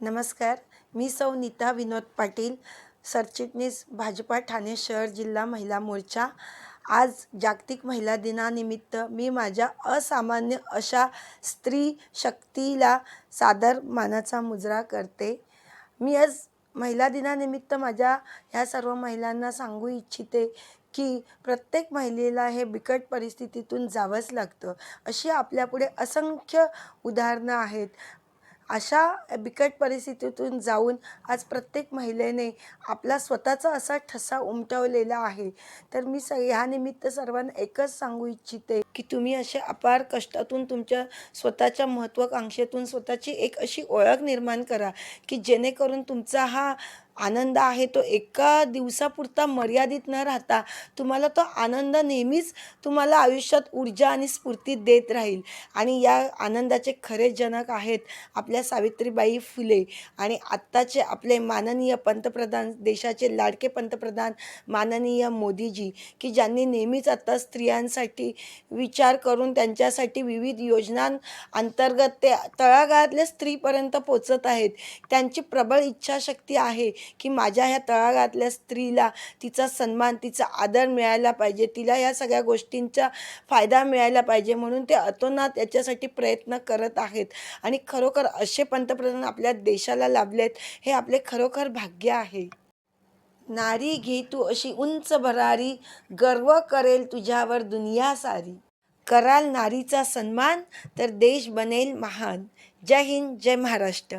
नमस्कार. मी सौ नीता विनोद पाटील सरचिटणीस भाजपा ठाणे शहर जिल्हा महिला मोर्चा. आज जागतिक महिला दिनानिमित्त मी माझ्या असामान्य अशा स्त्री शक्तीला सादर मानाचा मुजरा करते. मी आज महिला दिनानिमित्त माझ्या ह्या सर्व महिलांना सांगू इच्छिते की प्रत्येक महिलेला हे बिकट परिस्थितीतून जावंच लागतं. अशी आपल्यापुढे असंख्य उदाहरणं आहेत. अशा बिकट परिस्थितीतून जाऊन आज प्रत्येक महिलेने आपला स्वतःचा असा ठसा उमटवलेला आहे. तर मी स ह्यानिमित्त सर्वांना एकच सांगू इच्छिते की तुम्ही अशा अपार कष्टातून तुमच्या स्वतःच्या महत्त्वाकांक्षेतून स्वतःची एक अशी ओळख निर्माण करा की जेणेकरून तुमचा हा आनंद आहे तो एका दिवसापुरता मर्यादित न राहता तुम्हाला तो आनंद नेहमीच तुम्हाला आयुष्यात ऊर्जा आणि स्फूर्ती देत राहील. आणि या आनंदाचे खरे जनक आहेत आपल्या सावित्रीबाई फुले आणि आत्ताचे आपले माननीय पंतप्रधान देशाचे लाडके पंतप्रधान माननीय मोदीजी की ज्यांनी नेहमीच आत्ता स्त्रियांसाठी विचार करून त्यांच्यासाठी विविध योजनांअंतर्गत ते तळागाळातल्या स्त्रीपर्यंत पोचत आहेत. त्यांची प्रबळ इच्छाशक्ती आहे की माझ्या ह्या तळागातल्या स्त्रीला तिचा सन्मान तिचा आदर मिळायला पाहिजे. तिला या सगळ्या गोष्टींचा फायदा मिळायला पाहिजे म्हणून ते अतोनात याच्यासाठी प्रयत्न करत आहेत. आणि खरोखर असे पंतप्रधान आपल्या देशाला लाभलेत हे आपले खरोखर भाग्य आहे. नारी घे तू अशी उंच भरारी गर्व करेल तुझ्यावर दुनिया सारी. कराल नारीचा सन्मान तर देश बनेल महान. जय हिंद जय महाराष्ट्र.